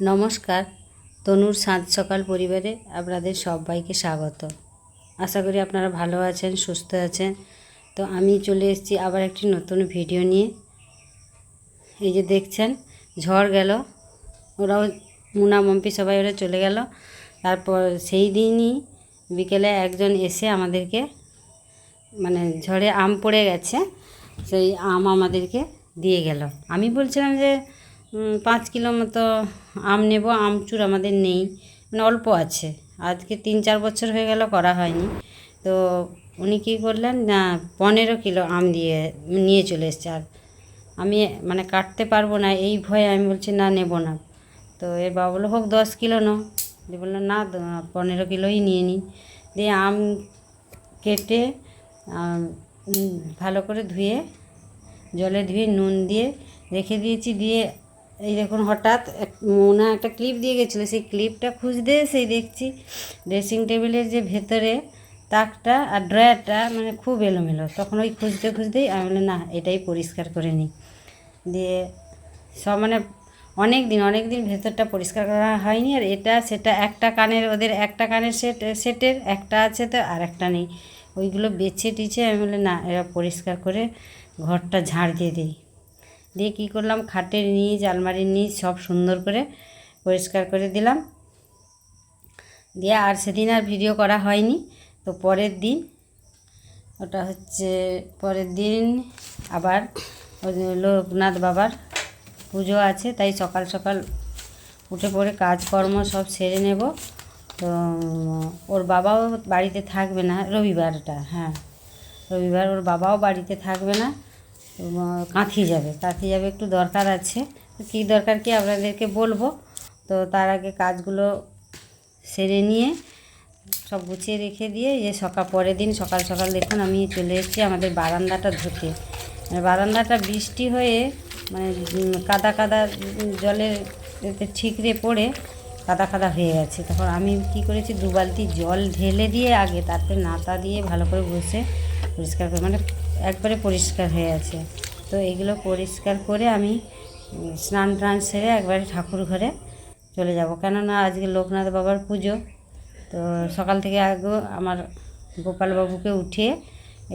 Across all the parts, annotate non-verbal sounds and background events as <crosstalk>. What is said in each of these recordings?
নমস্কার, তনুর সাত সকাল পরিবারে আপনাদের সবাইকে স্বাগত। আশা করি আপনারা ভালো আছেন, সুস্থ আছেন। তো আমি চলে এসেছি আবার একটি নতুন ভিডিও নিয়ে। এই যে দেখছেন, ঝড় গেল, ওরাও মুনা মম্পি সবাই ওরা চলে গেল। তারপর সেই দিনই বিকেলে একজন এসে আমাদেরকে মানে ঝড়ে আম পড়ে গেছে, সেই আম আমাদেরকে দিয়ে গেল। আমি বলছিলাম যে পাঁচ কিলো মতো আম নেব আমচুর আমাদের নেই। মানে অল্প আছে। আজকে তিন চার বছর হয়ে গেল করা হয়নি। তো উনি কী করলেন? না, পনেরো কিলো আম দিয়ে নিয়ে চলে এসছে। আর আমি মানে কাটতে পারব না, এই ভয়ে আমি বলছি, না, নেব না। তো এর বাবা বলল, হোক, দশ কিলো নাও। দিয়ে বলল, না পনেরো কিলোই নিয়ে নিই দিয়ে আম কেটে ভালো করে ধুয়ে, জলে ধুয়ে, নুন দিয়ে রেখে দিয়েছি। দিয়ে এই দেখুন হঠাৎ মোনা একটা ক্লিপ দিয়ে গেছিল। সেই ক্লিপটা খুঁজতে সেই দেখছি ড্রেসিং টেবিলের যে ভেতরে তাকটা আর ড্রয়ারটা মানে খুব এলোমেলো। তখন ওই খুঁজতে খুঁজতেই আমি বললাম, না, এটাই পরিষ্কার করে নিই। দিয়ে সব মানে অনেক দিন অনেক দিন ভেতরটা পরিষ্কার করা হয়নি আর এটা, সেটা একটা কানের, ওদের একটা কানের সেট সেটের, একটা আছে তো আর একটা নেই। ওইগুলো বেছে টিছে আমি বললাম, না, এরা পরিষ্কার করে ঘরটা ঝাড় দিয়ে দিই। দিয়ে কী করলাম? খাটের নিচ, আলমারির নিচ সব সুন্দর করে পরিষ্কার করে দিলাম। দিয়ে আর সেদিন আর ভিডিও করা হয়নি। তো পরের দিন, ওটা হচ্ছে পরের দিন আবার লোকনাথ বাবার পুজো আছে, তাই সকাল সকাল উঠে পড়ে কাজকর্ম সব সেরে নেব। তো ওর বাবাও বাড়িতে থাকবে না রবিবারটা হ্যাঁ। রবিবার ওর বাবাও বাড়িতে থাকবে না। কাঁথি যাবে। কাঁথি যাবে একটু দরকার আছে। কী দরকার কি আপনাদেরকে বলব? তো তার আগে কাজগুলো সেরে নিয়ে সব গুছিয়ে রেখে দিয়ে যে সকাল পরের দিন সকাল সকাল দেখুন আমি চলে এসেছি আমাদের বারান্দাটা ধুতে। মানে বারান্দাটা বৃষ্টি হয়ে মানে কাদা কাদা জলের ঠিকরে পড়ে কাদা কাদা হয়ে গেছে। তখন আমি কি করেছি? দু বালতি জল ঢেলে দিয়ে আগে তারপরে নাতা দিয়ে ভালো করে বসে পরিষ্কার করে মানে একবারে পরিষ্কার হয়ে আছে। তো এগুলো পরিষ্কার করে আমি স্নান টান সেরে একবারে ঠাকুর ঘরে চলে যাব। কেননা আজকে লোকনাথ বাবার পুজো। তো সকাল থেকে আগে আমার গোপালবাবুকে উঠিয়ে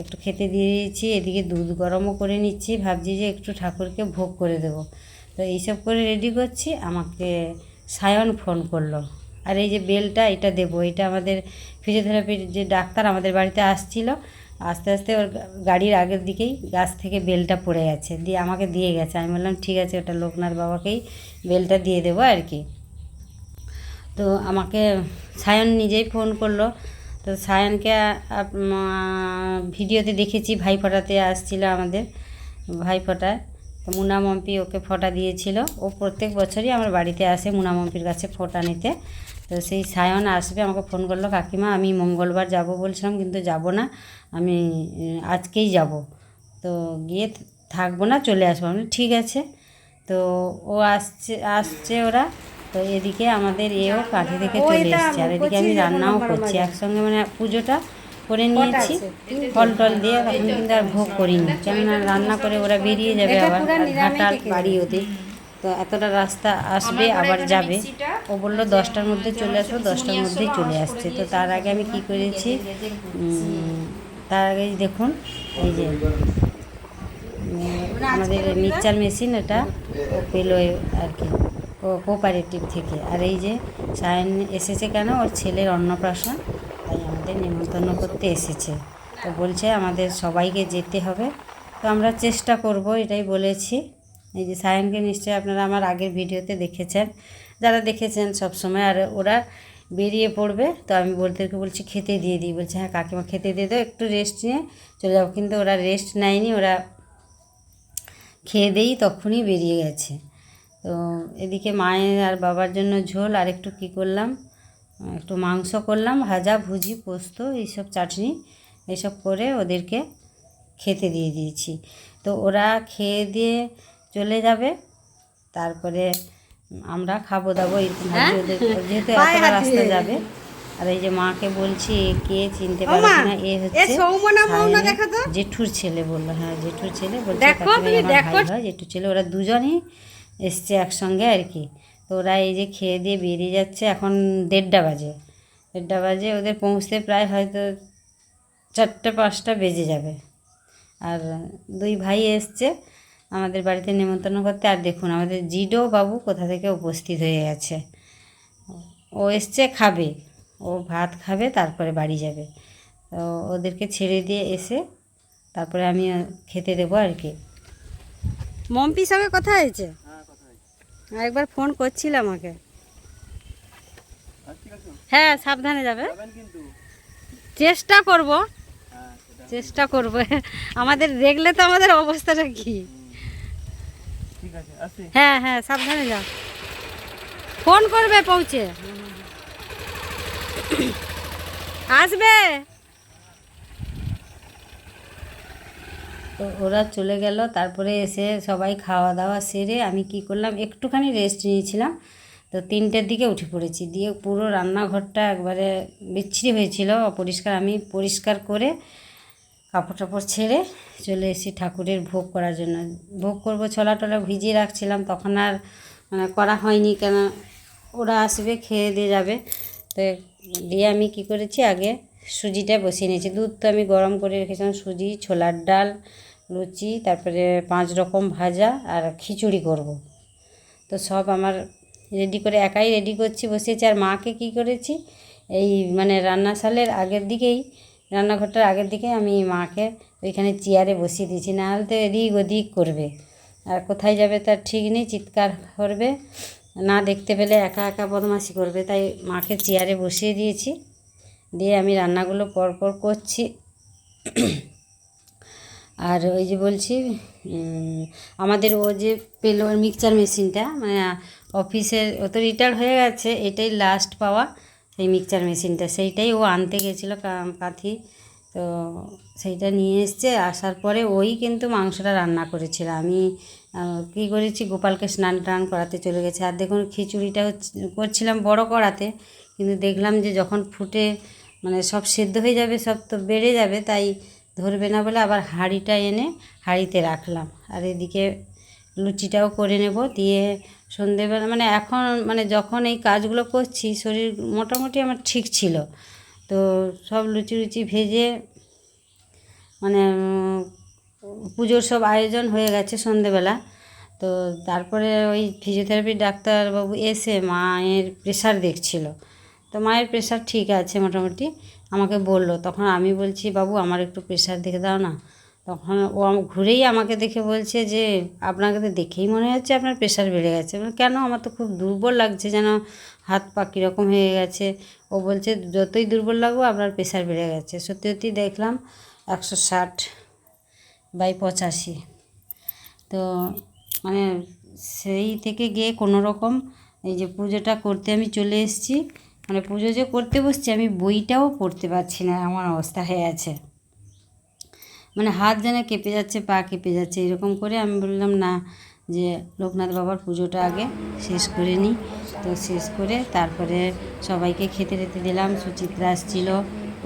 একটু খেতে দিয়ে দিয়েছি, এদিকে দুধ গরমও করে নিচ্ছি। ভাবছি যে একটু ঠাকুরকে ভোগ করে দেব। তো এইসব করে রেডি করছি, আমাকে সায়ন ফোন করল। আর এই যে বেলটা, এটা দেবো। এটা আমাদের ফিজিওথেরাপির যে ডাক্তার আমাদের বাড়িতে আসছিল আস্তে আস্তে ওর গাড়ির আগের দিকেই গাছ থেকে বেলটা পড়ে গেছে। দিয়ে আমাকে দিয়ে গেছে। আমি বললাম, ঠিক আছে, ওটা লোকনাথ বাবাকেই বেলটা দিয়ে দেবো আর কি। তো আমাকে সায়ন নিজেই ফোন করল। তো সায়নকে ভিডিওতে দেখেছি ভাই ফোটাতে আসছিল আমাদের ভাই ফোটায় তো মুনা মম্পি ওকে ফোটা দিয়েছিল। ও প্রত্যেক বছরই আমার বাড়িতে আসে মুনা মম্পির কাছে ফোটা নিতে। তো সেই সায়ন আসবে আমাকে ফোন করল কাকিমা আমি মঙ্গলবার যাব বলছিলাম কিন্তু যাব না। আমি আজকেই যাব। তো গিয়ে থাকব না চলে আসব। আমি ঠিক আছে। তো ও আসছে আসছে ওরা। তো এদিকে আমাদের এও কাঠি থেকে চলে এসছে। আর এদিকে আমি রান্নাও করছি। একসঙ্গে মানে পুজোটা করে নিয়েছি। ফল টল দিয়ে এখন কিন্তু আর ভোগ করিনি। কেননা রান্না করে ওরা বেরিয়ে যাবে আবার ঘাটাল বাড়ি ওদের। তো এতটা রাস্তা আসবে আবার যাবে। ও বলল দশটার মধ্যে চলে আসব দশটার মধ্যেই চলে আসছে। তো তার আগে আমি কি করেছি? তার আগে দেখুন এই যে আমাদের মিক্সচার মেশিন এটা ও পেল আর কি কোঅপারেটিভ থেকে। আর এই যে সায়ন এসেছে কেন? ওর ছেলের অন্নপ্রাশন তাই আমাদের নিমন্ত্রণ করতে এসেছে। তো বলছে আমাদের সবাইকে যেতে হবে। তো আমরা চেষ্টা করব এটাই বলেছি। এই যে সায়নকে নিশ্চয়ই আপনারা আমার আগের ভিডিওতে দেখেছেন। যারা দেখেছেন সব সময় আর ওরা বেরিয়ে পড়বে, তো আমি বলতেকে বলছি খেতে দিয়ে দিই। বলছে হ্যাঁ কাকিমা, খেতে দিয়ে দাও, একটু রেস্ট নিয়ে চলে যাব কিন্তু ওরা রেস্ট নেয়নি, ওরা খেয়ে দেই, তখনই বেরিয়ে গেছে। তো এদিকে মায়ের আর বাবার জন্য ঝোল, আর একটু কী করলাম, একটু মাংস করলাম, ভাজা, ভুজি, পোস্ত, এইসব চাটনি, এইসব করে ওদেরকে খেতে দিয়ে দিয়েছি। তো ওরা খেয়ে দিয়ে চলে যাবে। তারপরে আমরা খাব দাবো ওদের <laughs> যেহেতু এতটা রাস্তা যাবে। আর এই যে মাকে বলছি কে চিনতে পারছে না এ হচ্ছে জেঠুর ছেলে বলল হ্যাঁ জেঠুর ছেলে বলছে হয় জেঠুর ছেলে ওরা দুজনই এসছে একসঙ্গে আর কি। তো ওরা এই যে খেয়ে দিয়ে বেরিয়ে যাচ্ছে এখন দেড়টা বাজে। দেড়টা বাজে ওদের পৌঁছতে প্রায় হয়তো চারটে পাঁচটা বেজে যাবে। আর দুই ভাই এসছে আমাদের বাড়িতে নেমন্তন্ন করতে আর দেখুন আমাদের জিডো বাবু কোথা থেকে উপস্থিত হয়ে গেছে। ও এসছে খাবে। ও ভাত খাবে তারপরে বাড়ি যাবে। তো ওদেরকে ছেড়ে দিয়ে এসে তারপরে আমি খেতে দেবো আর কি। মম্পির সঙ্গে কথা হয়েছে? একবার ফোন করছিল আমাকে। হ্যাঁ সাবধানে যাবে। চেষ্টা করব। চেষ্টা করব। আমাদের দেখলে তো আমাদের অবস্থাটা কি? হ্যাঁ হ্যাঁ সাবধানে যাও। ফোন করবে পৌঁছে। আসবে? তো ওরা চলে গেল তারপরে এসে সবাই খাওয়া দাওয়া সেরে আমি কি করলাম একটুখানি রেস্ট নিয়েছিলাম। তো তিনটের দিকে উঠে পড়েছি দিয়ে পুরো রান্নাঘরটা একবারে বিচ্ছিরি হয়েছিল অপরিষ্কার। আমি পরিষ্কার করে কাপড় টাপড় ছেড়ে চলে এসেছি ঠাকুরের ভোগ করার জন্য। ভোগ করব, ছোলা টোলা ভিজিয়ে রাখছিলাম, তখন আর মানে করা হয়নি কেন, ওরা আসবে, খেয়ে দিয়ে যাবে। তো দিয়ে আমি কি করেছি, আগে সুজিটা বসিয়ে নিয়েছি। দুধ তো আমি গরম করে রেখেছিলাম, সুজি, ছোলার ডাল, লুচি, তারপরে পাঁচ রকম ভাজা আর খিচুড়ি করব। তো সব আমার রেডি করে, একাই রেডি করছি, বসিয়েছি। আর মাকে কি করেছি, এই মানে রান্নাশালের আগের দিকেই রান্নাঘরটার আগের দিকে আমি মাকে ওইখানে চেয়ারে বসিয়ে দিয়েছি নাহলে তো এদিক ওদিক করবে। আর কোথায় যাবে তার ঠিক নেই, চিৎকার করবে, না দেখতে পেলে একা একা বদমাশি করবে। তাই মাকে চেয়ারে বসিয়ে দিয়েছি, দিয়ে আমি রান্নাগুলো পরপর করছি। আর ওই যে বলছি আমাদের ও যে পেল মিক্সচার মেশিনটা মানে অফিসের ও তো রিটায়ার হয়ে গেছে, এটাই লাস্ট পাওয়া। সেই মিক্সচার মেশিনটা সেইটাই ও আনতে গেছিল কাঁথি তো সেইটা নিয়ে এসছে। আসার পরে ওই কিন্তু মাংসটা রান্না করেছিল। আমি কী করেছি, গোপালকে স্নান টান করাতে চলে গেছে। আর দেখুন, খিচুড়িটা করছিলাম বড় করাতে কিন্তু দেখলাম যে যখন ফুটে মানে সব সেদ্ধ হয়ে যাবে, সব তো বেড়ে যাবে, তাই ধরবে না বলে আবার হাঁড়িটা এনে হাঁড়িতে রাখলাম। আর এদিকে লুচিটাও করে নেব। দিয়ে সন্ধেবেলা মানে এখন মানে যখন এই কাজগুলো করছি, শরীর মোটামুটি আমার ঠিক ছিল। তো সব লুচি লুচি ভেজে মানে পুজোর সব আয়োজন হয়ে গেছে সন্ধেবেলা। তো তারপরে ওই ফিজিওথেরাপি ডাক্তারবাবু এসে মায়ের প্রেশার দেখছিল। তো মায়ের প্রেশার ঠিক আছে মোটামুটি। আমাকে বলল, তখন আমি বলছি, বাবু, আমার একটু প্রেশার দেখে দাও না। তখন ও ঘুরেই আমাকে দেখে বলছে যে, আপনাকে তো দেখেই মনে হচ্ছে আপনার প্রেশার বেড়ে গেছে। কেন? আমার তো খুব দুর্বল লাগছে যেন হাত পা কীরকম হয়ে গেছে। ও বলছে, যতই দুর্বল লাগবো আপনার প্রেশার বেড়ে গেছে। সত্যি সত্যি দেখলাম, একশো ষাট বাই পঁচাশি। তো মানে সেই থেকে গিয়ে কোনো রকম এই যে পুজোটা করতে আমি চলে এসেছি। মানে পুজো যে করতে বসছি, আমি বইটাও পড়তে পারছি না, এমন অবস্থা হয়ে আছে। মানে হাত যেন কেঁপে যাচ্ছে, পা কেঁপে যাচ্ছে, এরকম করে আমি বললাম, না, যে লোকনাথ বাবার পুজোটা আগে শেষ করে নিই। তো শেষ করে তারপরে সবাইকে খেতে টেতে দিলাম, সুচিত্রা আসছিল,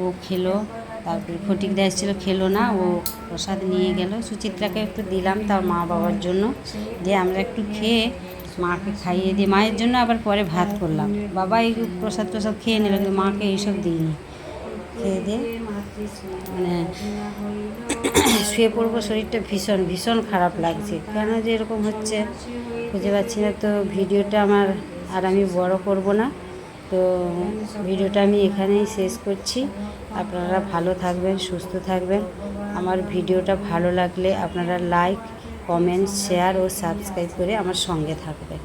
ও খেলো, তারপরে ফটিকদা এসেছিল, খেলো না, ও প্রসাদ নিয়ে গেল। সুচিত্রাকে একটু দিলাম তার মা বাবার জন্য, দিয়ে আমরা একটু খেয়ে মাকে খাইয়ে দিয়ে, মায়ের জন্য আবার পরে ভাত করলাম। বাবা এই প্রসাদ প্রসাদ খেয়ে নিল, কিন্তু মাকে এইসব দিইনি। খেয়ে দিয়ে মানে শুয়ে পড়ব, শরীরটা ভীষণ ভীষণ খারাপ লাগছে। কেন যে এরকম হচ্ছে খুঁজে পাচ্ছি না। তো ভিডিওটা আমার, আর আমি বড় করব না। তো ভিডিওটা আমি এখানেই শেষ করছি। আপনারা ভালো থাকবেন, সুস্থ থাকবেন। আমার ভিডিওটা ভালো লাগলে আপনারা লাইক, কমেন্ট, শেয়ার ও সাবস্ক্রাইব করে আমার সঙ্গে থাকবেন।